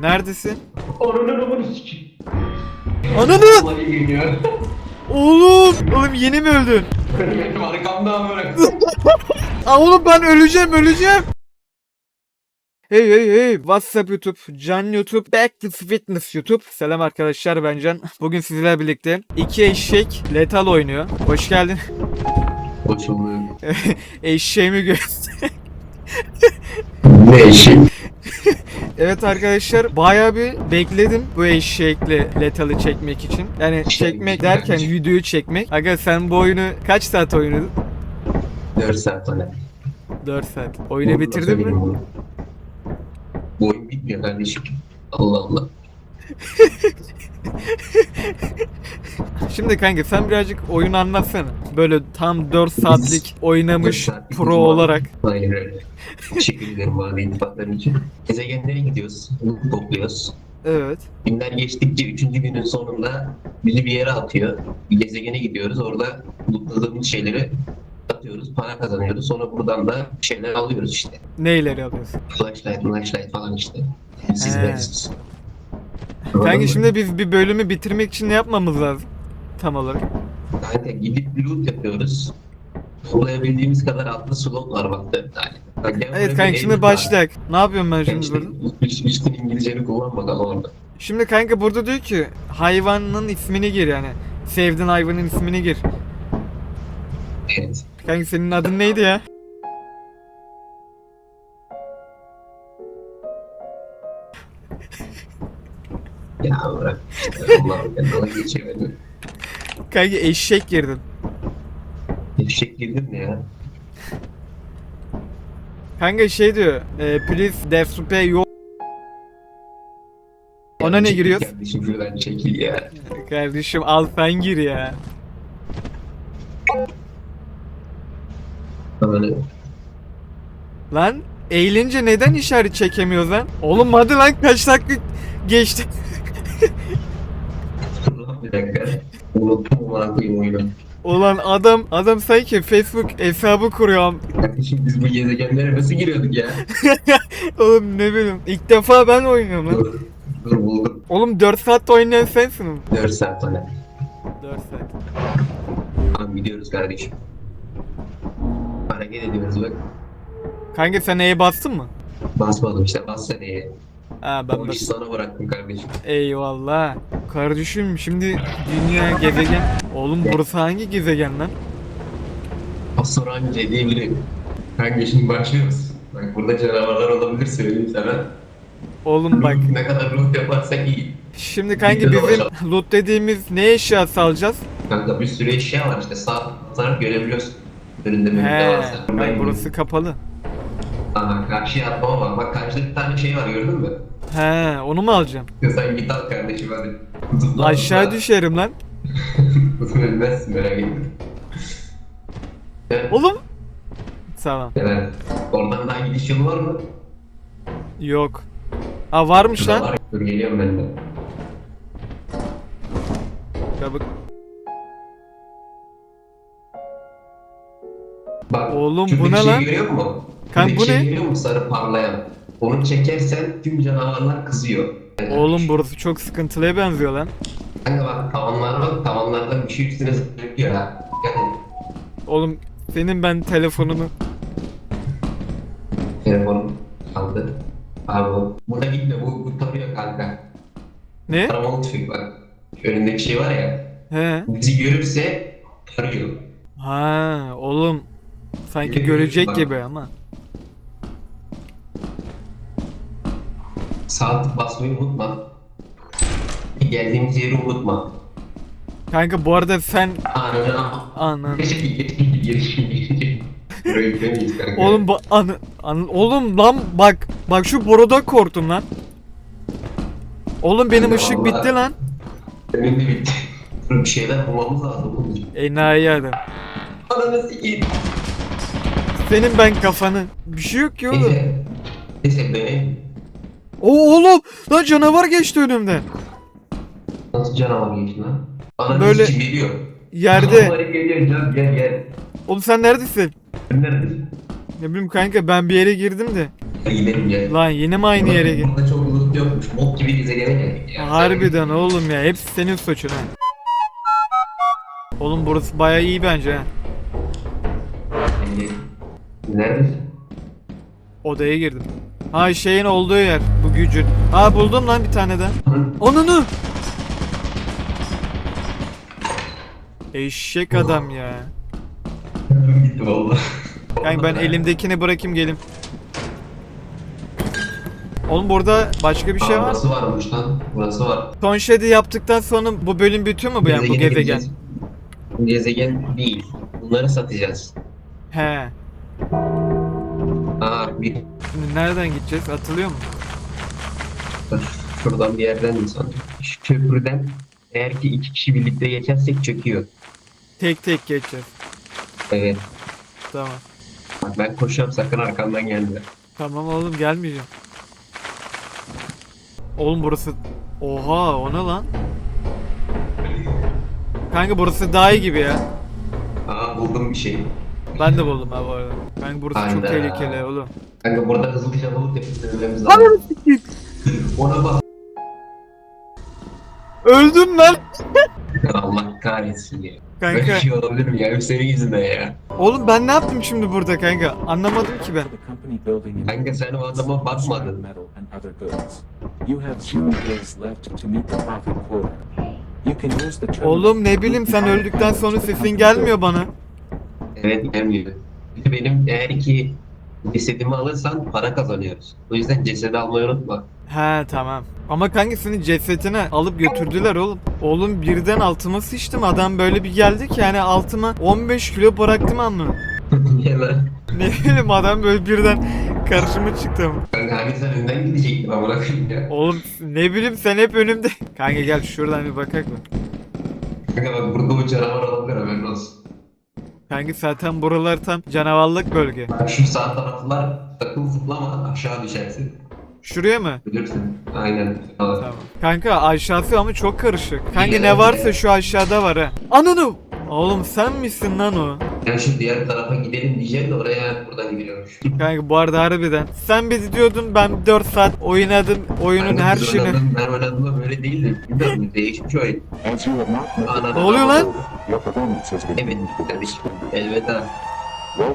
Neredesin? Ananı babanı sikeyim. Ananı! Vallahi geliyor. Oğlum! Oğlum yeni mi öldün? Benim arkamda amına. Aa oğlum ben öleceğim öleceğim. Hey hey hey what's up YouTube Can YouTube Back to Fitness YouTube Selam arkadaşlar ben Can Bugün sizlerle birlikte iki eşek Lethal oynuyor Hoş geldin Hoş bulduk. Eşeğimi göster Ne işi? Evet arkadaşlar baya bir bekledim bu eşekle Lethal'ı çekmek için Yani çekmek derken videoyu çekmek Aga sen bu oyunu kaç saat oynadın? 4 saat sonra. 4 saat Oyunu bitirdin mi? Bu oyun bitmiyor kardeşim. Allah Allah. Şimdi kanka sen birazcık oyunu anlatsana. Böyle tam 4 saatlik oynamış Dört saatlik pro uzman. olarak. Aynen öyle. Teşekkür ederim bana iltifatların için. Gezegenlere gidiyoruz. Loot topluyoruz. Evet. Günler geçtikçe 3. günün sonunda bizi bir yere atıyor. Bir gezegene gidiyoruz. Orada lootladığımız şeyleri atıyoruz. Para kazanıyoruz. Sonra buradan da şeyler alıyoruz işte. Neyleri alıyorsun? Flashlight, flashlight falan işte. Siz He. versiniz. Kanka şimdi biz bir bölümü bitirmek için ne yapmamız lazım? Tam olarak. Kanka gidip loot yapıyoruz. Toplayabildiğimiz kadar altlı slot var bak dört tane. Bak gel buraya Evet bir kanka şimdi başlayak. Ne yapıyorum ben şimdi işte burada? üst, üstün İngilizceni kullan bakalım orada. Şimdi kanka burada diyor ki hayvanın ismini gir yani. Sevdiğin hayvanın ismini gir. Evet. Kanka senin adın neydi ya? Ya bırak. Allah'ım ben dalga geçemedim. Kanka eşek girdin. Eşek girdin mi ya? Kanka şey diyor. E, please destroy your... Ona ne çekil giriyoruz? Kardeşim şuradan çekil ya. Kardeşim al sen gir ya. Böyle Lan eğilince neden işaret çekemiyoruz lan? Oğlum hadi lan kaç dakika geçti. Bir dakika. Unuttum ulan koyayım oyunu. Ulan adam adam sanki Facebook hesabı kuruyor. Kardeşim biz bu gezegenlere nasıl giriyorduk ya? Oğlum ne bileyim. İlk defa ben oynuyorum lan. dur. Dur buldum. Oğlum 4 saatte oynayan sensin oğlum. 4 saat sonra. 4 saat. Tamam gidiyoruz kardeşim. Hareket ediyoruz bak. Kanka sen E'ye bastın mı? Basmadım işte bas seneye. Ha Ben o işi sana bıraktım kardeşim. Eyvallah. Kardeşim şimdi dünya gezegen. Oğlum burası hangi gezegen lan? Asuranca diye biri. Kanka şimdi başlıyoruz. Bak burada canavarlar olabilir söyleyeyim sana. Oğlum bak. Ne kadar loot yaparsak iyi. Şimdi Bizde de bizim loot dediğimiz ne eşyası alacağız? Kanka bir sürü eşya var işte sağ taraf görebiliyorsun. Önünde He, varsa. bak burası kapalı. Karşıya atlama var. Bak karşıda bir tane şey var gördün mü? He, onu mu alacağım? Sen git al kardeşim hadi. Zıpla, Aşağı zıpla. düşerim lan. Ölmezsin merak etme. Evet. Oğlum. Tamam. Evet. Oradan daha gidiş yolu var mı? Yok. Aa varmış Şurada lan. var. Dur geliyorum ben de. Çabuk. Bak. Oğlum, şuradaki bu ne şeyi lan? görüyor musun? Kan, bu şeyi ne? Görüyor musun sarı parlayan? Onu çekersen tüm canavarlar kızıyor. Oğlum burası çok sıkıntılıya benziyor lan. Kanka bak tavanlar bak tavanlardan bir şey üstüne zıplıyor ha. Yani Oğlum senin ben telefonunu. telefonum kaldı. Pardon. Burada gitme bu, bu tarıyor kanka. Ne? Taramalı tüfek bak. Şu önündeki şey var ya. He. Bizi görürse tarıyor. Ha oğlum. Sanki Bak. görecek gibi ama. Sağ tık basmayı unutma. Geldiğimiz yeri unutma. Kanka bu arada sen Ana. anan. Girişim girişim girişim girişim. Buraya gidemeyiz kanka. Oğlum bu anı, anı oğlum lan bak bak şu boruda korktum lan. Oğlum benim Kanka ışık bitti lan. Benim de bitti. Bir şeyler bulmamız lazım. Enayi adam. Ananı sikeyim. Senin ben kafanı. Bir şey yok ki oğlum. Neyse. Neyse benim Oo oğlum lan canavar geçti önümden. nasıl canavar geçti lan? Ananı Böyle- Böyle... geliyor. Yerde. Canavar geliyor can gel gel. Oğlum sen neredesin? Sen neredesin? Ne bileyim kanka ben bir yere girdim de. gidelim ya. Lan yine mi aynı yere gel? Burada çok loot yokmuş. Bok gibi gezegene geldik ya. Harbiden oğlum ya. Hepsi senin suçun ha. Oğlum burası baya iyi bence ha. Neredesin? Odaya girdim. Ha şeyin olduğu yer. Bu gücün. Ha buldum lan bir tane daha. Onunu. Eşek adam ya. Gitti valla. Yani ben elimdekini bırakayım gelim. Oğlum burada başka bir şey Aa, var? Burası varmış lan. Burası var. Son şeyde yaptıktan sonra bu bölüm bitiyor mu bu yani bu gezegen? gideceğiz. Bu gezegen değil. Bunları satacağız. He. Bir Şimdi nereden gideceğiz? Atılıyor mu? şuradan bir yerden insan. Şu köprüden eğer ki iki kişi birlikte geçersek çöküyor. Tek tek geçeceğiz. Evet. Tamam. Bak ben koşuyorum sakın arkamdan gelme. Tamam oğlum gelmeyeceğim. Oğlum burası... Oha o ne lan? Kanka burası daha iyi gibi ya. Aa buldum bir şey. Ben de buldum ha bu arada. Kanka burası çok Hayda. tehlikeli oğlum. Kanka burada hızlıca bulut yapıp lazım. Ona bak. Öldüm lan. Allah kahretsin ya. Böyle bir Kanka. şey olabilir mi ya? Hep senin yüzünden ya. Oğlum ben ne yaptım şimdi burada kanka? Anlamadım ki ben. Kanka sen o adama bakmadın. Oğlum ne bileyim sen öldükten sonra sesin gelmiyor bana. Evet de Benim eğer ki cesedimi alırsan para kazanıyoruz. O yüzden cesedi almayı unutma. He tamam. Ama kanka senin cesetini alıp götürdüler oğlum. Oğlum birden altıma sıçtım. Adam böyle bir geldi ki yani altıma 15 kilo bıraktım ama. Niye lan? Ne bileyim adam böyle birden karşıma çıktı ama. Kanka hani sen önden gidecektin amına koyayım ya. Oğlum ne bileyim sen hep önümde. Kanka gel şuradan bir bakak mı? Kanka bak burada o canavar olabilir haberin olsun. Kanka zaten buralar tam canavarlık bölge. Şu sağ taraflar sakın zıplama aşağı düşersin. Şuraya mı? Bilirsin. Aynen. Tamam. Tamam. Kanka aşağısı ama çok karışık. Kanka ne varsa şu aşağıda var ha. Ananı! Oğlum sen misin lan o? Yani şu diğer tarafa gidelim diyeceğim de oraya buradan gidiyormuş. Kanka bu arada harbiden. Sen bir diyordun ben 4 saat oynadım oyunun her şeyini. oynadım, Ben oynadığımda böyle değildi. Bilmiyorum değişmiş oyun. Ne oluyor lan? Evet kardeşim. Elveda.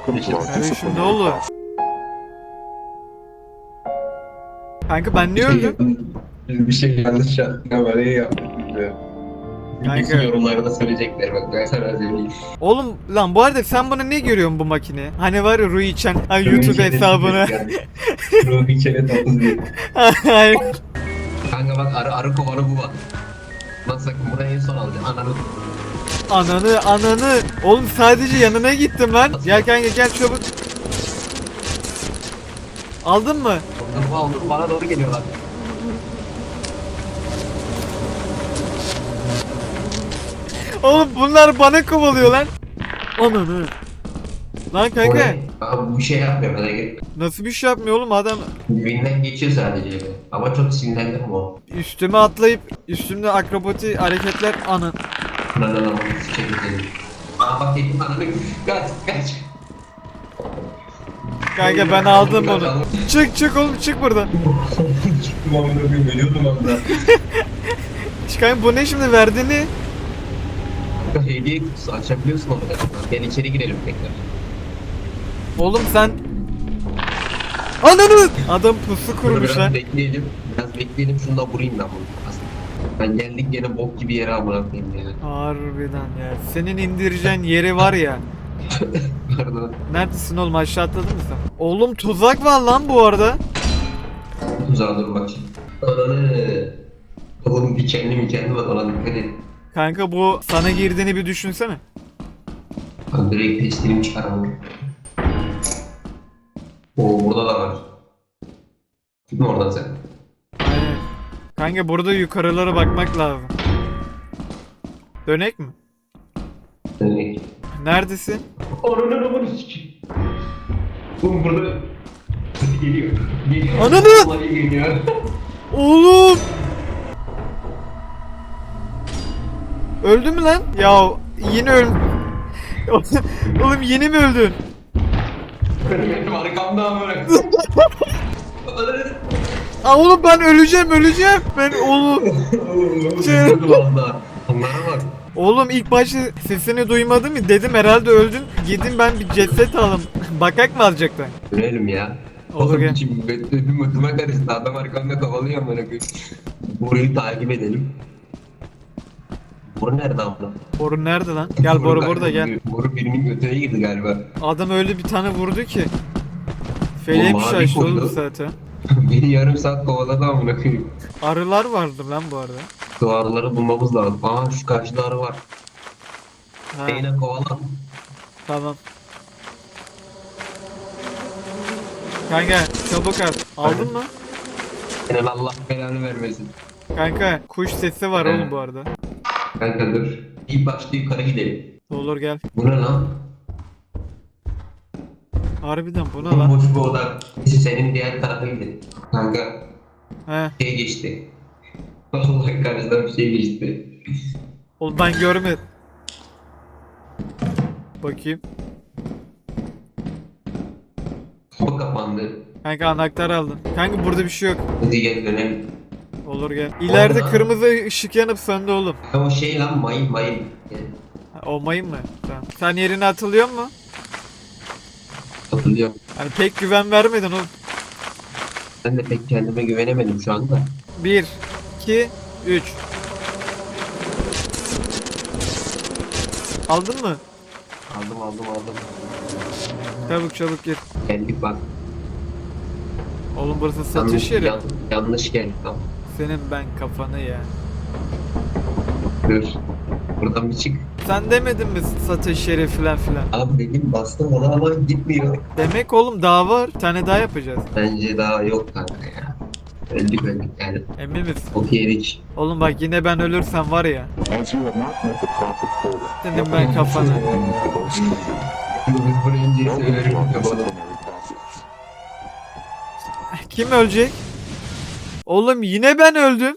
Kardeşim ne oldu? Kanka ben niye öldüm? Bir şey yanlış yaptık ama ne bilmiyorum. Kanka. Kesin yorumlarda söyleyecekler bak ben sana söyleyeyim. Oğlum lan bu arada sen bana ne görüyorsun bu makine? Hani var ya Rui içen ay, YouTube hesabını. Ruhi çene tatlı diye. Hayır. Kanka bak arı arı kovanı bu bak. Lan sakın buraya en son alacaksın. Ananı. ananı ananı. Oğlum sadece yanına gittim lan. Gel kanka gel çabuk. Aldın mı? Aldım aldım bana doğru geliyorlar. Oğlum bunlar bana kovalıyor lan. Ananı. Lan kanka Abi bu şey yapmıyor bana gel. nasıl bir şey yapmıyor oğlum adam Dibinden geçiyor sadece. Ama çok sinirlendim o. üstüme atlayıp üstümde akrobati hareketler anın. Lan lan lan çekildi. Aa bak dedim ananı kaç kaç. Kanka ben aldım onu. Çık çık oğlum çık buradan. Çıktım amına koyayım ölüyordum anda. Kanka bu ne şimdi verdiğini? Hediye kutusu açabiliyorsun orada. Gel içeri girelim tekrar. Oğlum sen Ananı! Adam pusu Burada kurmuş biraz lan. bekleyelim. Biraz bekleyelim şunu da vurayım ben bunu. Aslında. Ben geldik gene bok gibi yere amına koyayım ya. Harbiden ya. Senin indireceğin yeri var ya. Pardon. Neredesin oğlum aşağı atladın mı sen? Oğlum tuzak var lan bu arada. Tuzağa dur bak. Ananı. Oğlum dikenli mikenli var ona dikkat et. Kanka bu sana girdiğini bir düşünsene. Ben direkt testimi çıkaralım. Oo burada da var. Gitme oradan sen. Aynen. Kanka burada yukarılara bakmak lazım. Dönek mi? Direkt. Neredesin? Ananı ananı sikeyim. Oğlum burada geliyor. Geliyor. Ananı! Vallahi geliyor. Oğlum! Öldü mü lan? Ya yine öl... Oğlum yeni mi öldün? Benim arkamda amına. Aa oğlum ben öleceğim öleceğim. Ben oğlum. Şey- Üzüldüm valla. Onlara bak. Oğlum ilk başta sesini duymadım ya dedim herhalde öldün. Gidin ben bir ceset alayım. Bakak mı alacaktın? Dönelim ya. Olur Oğlum ya. için ödüm ödüme karıştı. Adam arkamda kovalıyor amına koyayım. Burayı takip edelim. Boru nerede abla? Boru nerede lan? Gel Boru burada gel. Boru birinin götüne girdi galiba. Adam öyle bir tane vurdu ki. Feleğe bir koydu. oğlum zaten. Beni yarım saat kovaladı amına koyayım. Arılar vardı lan bu arada. Duvarları bulmamız lazım. Aa şu karşıda arı var. Ha, Yine kovala. tamam. Kanka çabuk al. Aldın mı? Senin Allah belanı vermesin. Kanka kuş sesi var oğlum bu arada. Kanka dur. İlk başta yukarı gidelim. Olur gel. Bu ne lan? Harbiden bu ne lan? Bomboş bir oda. Neyse senin diğer tarafa gidelim. Kanka He. şey geçti. Allah karşıdan bir şey geçti. Oğlum ben görmedim. Bakayım. O kapandı. Kanka anahtar aldım. Kanka burada bir şey yok. Hadi gel dönelim. Olur gel. İleride Orada- kırmızı ışık yanıp söndü oğlum. Ha, O şey lan mayın mayın. Gel. Ha, Olmayın mı? Tamam. Sen yerine atılıyor mu? Hatırlıyorum. Hani pek güven vermedin oğlum. Ben de pek kendime güvenemedim şu anda. 1, 2, 3. Aldın mı? Aldım aldım aldım. Çabuk çabuk gir. Geldik bak. Oğlum burası satış Yanlış, yeri. yan- yanlış geldik tamam. Senin ben kafanı ya. Dur. Buradan bir çık. Sen demedin mi satış yeri filan filan? Abi dedim bastım ona ama gitmiyor. Demek oğlum daha var. Bir tane daha yapacağız. Bence daha yok kanka ya. Öldük öldük yani. Emin misin? Çok yedik. Oğlum bak yine ben ölürsem var ya. Senin ben kafanı. Kim ölecek? Oğlum yine ben öldüm.